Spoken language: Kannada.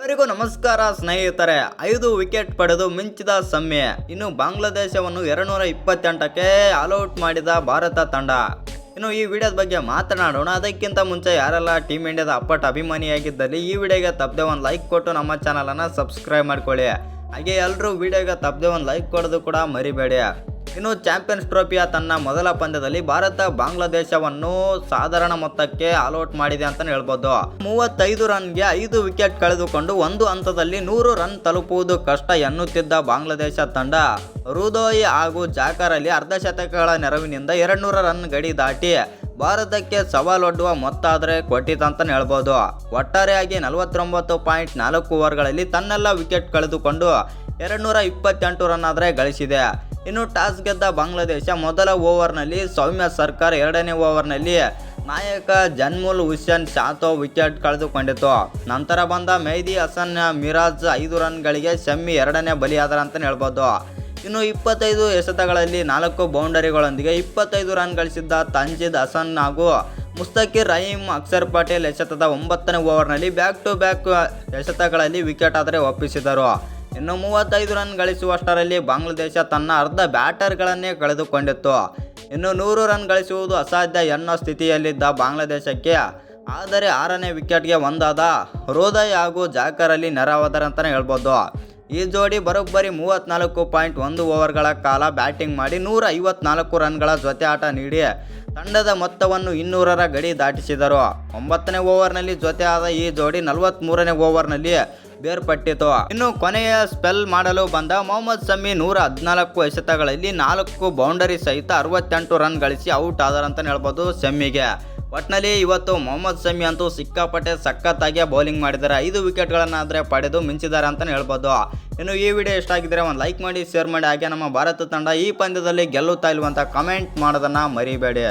ಎಲ್ಲರಿಗೂ ನಮಸ್ಕಾರ ಸ್ನೇಹಿತರೆ. ಐದು ವಿಕೆಟ್ ಪಡೆದು ಮಿಂಚಿದ ಸಮ್ಯ. ಇನ್ನು ಬಾಂಗ್ಲಾದೇಶವನ್ನು ಎರಡ್ನೂರ ಇಪ್ಪತ್ತೆಂಟಕ್ಕೆ ಆಲ್ಔಟ್ ಮಾಡಿದ ಭಾರತ ತಂಡ. ಇನ್ನು ಈ ವಿಡಿಯೋದ ಬಗ್ಗೆ ಮಾತನಾಡೋಣ. ಅದಕ್ಕಿಂತ ಮುಂಚೆ ಯಾರೆಲ್ಲ ಟೀಮ್ ಇಂಡಿಯಾದ ಅಪ್ಪಟ ಅಭಿಮಾನಿಯಾಗಿದ್ದಲ್ಲಿ ಈ ವಿಡಿಯೋಗೆ ತಪ್ಪದೆ ಒಂದು ಲೈಕ್ ಕೊಟ್ಟು ನಮ್ಮ ಚಾನಲನ್ನು ಸಬ್ಸ್ಕ್ರೈಬ್ ಮಾಡ್ಕೊಳ್ಳಿ. ಹಾಗೆ ಎಲ್ಲರೂ ವಿಡಿಯೋಗೆ ತಪ್ಪದೆ ಒಂದು ಲೈಕ್ ಕೊಡೋದು ಕೂಡ ಮರಿಬೇಡಿ. ಇನ್ನು ಚಾಂಪಿಯನ್ಸ್ ಟ್ರೋಫಿಯ ತನ್ನ ಮೊದಲ ಪಂದ್ಯದಲ್ಲಿ ಭಾರತ ಬಾಂಗ್ಲಾದೇಶವನ್ನು ಸಾಧಾರಣ ಮೊತ್ತಕ್ಕೆ ಆಲ್ಔಟ್ ಮಾಡಿದೆ ಅಂತ ಹೇಳ್ಬೋದು. ಮೂವತ್ತೈದು ರನ್ಗೆ ಐದು ವಿಕೆಟ್ ಕಳೆದುಕೊಂಡು ಒಂದು ಹಂತದಲ್ಲಿ ನೂರು ರನ್ ತಲುಪುವುದು ಕಷ್ಟ ಎನ್ನುತ್ತಿದ್ದ ಬಾಂಗ್ಲಾದೇಶ ತಂಡ ರುದೋಯಿ ಹಾಗೂ ಜಾಕರಲ್ಲಿ ಅರ್ಧ ಶತಕಗಳ ನೆರವಿನಿಂದ ಎರಡ್ನೂರ ರನ್ ಗಡಿ ದಾಟಿ ಭಾರತಕ್ಕೆ ಸವಾಲೊಡ್ಡುವ ಮೊತ್ತ ಆದರೆ ಕೊಟ್ಟಿತಂತ ಹೇಳ್ಬೋದು. ಒಟ್ಟಾರೆಯಾಗಿ ನಲವತ್ತೊಂಬತ್ತು ಪಾಯಿಂಟ್ ನಾಲ್ಕು ಓವರ್ಗಳಲ್ಲಿ ತನ್ನೆಲ್ಲ ವಿಕೆಟ್ ಕಳೆದುಕೊಂಡು ಎರಡ್ನೂರ ಇಪ್ಪತ್ತೆಂಟು ರನ್ ಆದರೆ ಗಳಿಸಿದೆ. ಇನ್ನು ಟಾಸ್ ಗೆದ್ದ ಬಾಂಗ್ಲಾದೇಶ ಮೊದಲ ಓವರ್ನಲ್ಲಿ ಸೌಮ್ಯ ಸರ್ಕಾರ್ ಎರಡನೇ ಓವರ್ನಲ್ಲಿ ನಾಯಕ ಜನ್ಮುಲ್ ಹುಸೇನ್ ಶಾತೋ ವಿಕೆಟ್ ಕಳೆದುಕೊಂಡಿತು ನಂತರ ಬಂದ ಮೆಹದಿ ಹಸನ್ ಮಿರಾಜ್ ಐದು ರನ್ಗಳಿಗೆ ಶಮ್ಮಿ ಎರಡನೇ ಬಲಿಯಾದರ ಅಂತ ಹೇಳ್ಬೋದು. ಇನ್ನು ಇಪ್ಪತ್ತೈದು ಎಸೆತಗಳಲ್ಲಿ ನಾಲ್ಕು ಬೌಂಡರಿಗಳೊಂದಿಗೆ ಇಪ್ಪತ್ತೈದು ರನ್ ಗಳಿಸಿದ್ದ ತಂಜಿದ್ ಹಸನ್ ಹಾಗೂ ಮುಸ್ತಕಿರ್ ರಹೀಂ ಅಕ್ಷರ್ ಪಟೇಲ್ ಎಸೆತದ ಒಂಬತ್ತನೇ ಓವರ್ನಲ್ಲಿ ಬ್ಯಾಕ್ ಟು ಬ್ಯಾಕ್ ಎಸೆತಗಳಲ್ಲಿ ವಿಕೆಟ್ ಆದರೆ ಒಪ್ಪಿಸಿದರು. ಇನ್ನು ಮೂವತ್ತೈದು ರನ್ ಗಳಿಸುವಷ್ಟರಲ್ಲಿ ಬಾಂಗ್ಲಾದೇಶ ತನ್ನ ಅರ್ಧ ಬ್ಯಾಟರ್ಗಳನ್ನೇ ಕಳೆದುಕೊಂಡಿತ್ತು. ಇನ್ನು ನೂರು ರನ್ ಗಳಿಸುವುದು ಅಸಾಧ್ಯ ಎನ್ನೋ ಸ್ಥಿತಿಯಲ್ಲಿದ್ದ ಬಾಂಗ್ಲಾದೇಶಕ್ಕೆ ಆದರೆ ಆರನೇ ವಿಕೆಟ್ಗೆ ಒಂದಾದ ಹೃದಯ್ ಹಾಗೂ ಜಾಕರಲ್ಲಿ ನೆರವಾದರೆ ಅಂತಲೇ ಹೇಳ್ಬೋದು. ಈ ಜೋಡಿ ಬರೋಬ್ಬರಿ ಮೂವತ್ತ್ನಾಲ್ಕು ಪಾಯಿಂಟ್ ಒಂದು ಓವರ್ಗಳ ಕಾಲ ಬ್ಯಾಟಿಂಗ್ ಮಾಡಿ ನೂರ ಐವತ್ನಾಲ್ಕು ರನ್ಗಳ ಜೊತೆ ಆಟ ನೀಡಿ ತಂಡದ ಮೊತ್ತವನ್ನು ಇನ್ನೂರರ ಗಡಿ ದಾಟಿಸಿದರು. ಒಂಬತ್ತನೇ ಓವರ್ನಲ್ಲಿ ಜೊತೆ ಆದ ಈ ಜೋಡಿ ನಲವತ್ತ್ಮೂರನೇ ಓವರ್ನಲ್ಲಿ ಬೇರ್ಪಟ್ಟಿತು. ಇನ್ನು ಕೊನೆಯ ಸ್ಪೆಲ್ ಮಾಡಲು ಬಂದ ಮೊಹಮ್ಮದ್ ಸಮಿ ನೂರ ಹದಿನಾಲ್ಕು ಎಸೆತಗಳಲ್ಲಿ ನಾಲ್ಕು ಬೌಂಡರಿ ಸಹಿತ ಅರವತ್ತೆಂಟು ರನ್ ಗಳಿಸಿ ಔಟ್ ಆದರಂತ ಹೇಳ್ಬೋದು ಸೆಮ್ಮಿಗೆ ಒಟ್ನಲ್ಲಿ ಇವತ್ತು ಮೊಹಮ್ಮದ್ ಸಮಿ ಅಂತೂ ಸಿಕ್ಕಾಪಟ್ಟೆ ಸಖತ್ತಾಗಿ ಬೌಲಿಂಗ್ ಮಾಡಿದ್ದಾರೆ. ಐದು ವಿಕೆಟ್ಗಳನ್ನಾದರೆ ಪಡೆದು ಮಿಂಚಿದ್ದಾರೆ ಅಂತಲೇ ಹೇಳ್ಬೋದು. ಇನ್ನು ಈ ವಿಡಿಯೋ ಇಷ್ಟ ಆಗಿದ್ರೆ ಒಂದು ಲೈಕ್ ಮಾಡಿ ಶೇರ್ ಮಾಡಿ. ಹಾಗೆ ನಮ್ಮ ಭಾರತ ತಂಡ ಈ ಪಂದ್ಯದಲ್ಲಿ ಗೆಲ್ಲುತ್ತಾ ಇಲ್ವಂತ ಕಮೆಂಟ್ ಮಾಡೋದನ್ನು ಮರಿಬೇಡಿ.